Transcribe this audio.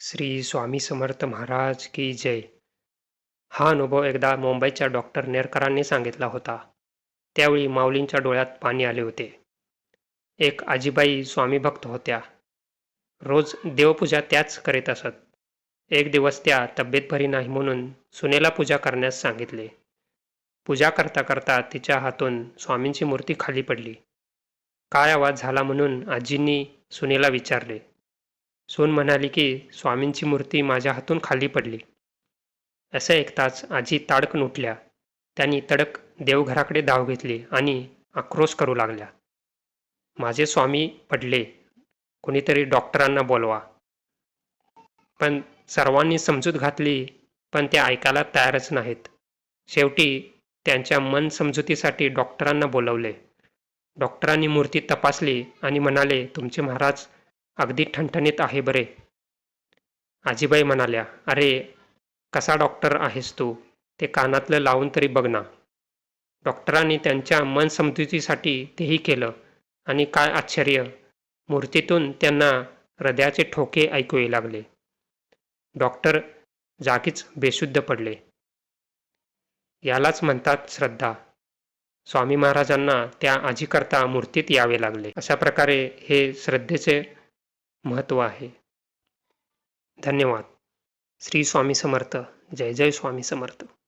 श्री स्वामी समर्थ महाराज की जय. हा अनुभव एकदा मुंबईच्या डॉक्टर नेरकरांनी सांगितला होता. त्यावेळी माऊलींच्या डोळ्यात पाणी आले होते. एक आजीबाई स्वामी भक्त होत्या. रोज देवपूजा त्याच करीत असत. एक दिवस त्या तब्येत भरी नाही म्हणून सुनेला पूजा करण्यास सांगितले. पूजा करता करता तिच्या हातून स्वामींची मूर्ती खाली पडली. काय आवाज झाला म्हणून आजींनी सुनेला विचारले. सोन म्हणाली की स्वामींची मूर्ती माझ्या हातून खाली पडली. असं ऐकताच आजी ताडकन उठल्या त्यांनी तडक देवघराकडे धाव घेतली आणि आक्रोश करू लागल्या. माझे स्वामी पडले. कोणीतरी डॉक्टरांना बोलवा. पण सर्वांनी समजूत घातली पण ते ऐकायला तयारच नाहीत. शेवटी त्यांच्या मन समजुतीसाठी डॉक्टरांना बोलवले. डॉक्टरांनी मूर्ती तपासली आणि म्हणाले तुमचे महाराज अगदी ठणठणीत आहे बरे. आजीबाई म्हणाल्या अरे कसा डॉक्टर आहेस तू? ते कानातलं लावून तरी बघ ना. डॉक्टरांनी त्यांच्या मनसमजुतीसाठी तेही केलं. आणि काय आश्चर्य मूर्तीतून त्यांना हृदयाचे ठोके ऐकू येऊ लागले. डॉक्टर जागीच बेशुद्ध पडले. यालाच म्हणतात श्रद्धा. स्वामी महाराजांना त्या आजीकरता मूर्तीत यावे लागले. अशा प्रकारे हे श्रद्धेचे महत्त्व आहे. धन्यवाद. श्री स्वामी समर्थ. जय जय स्वामी समर्थ.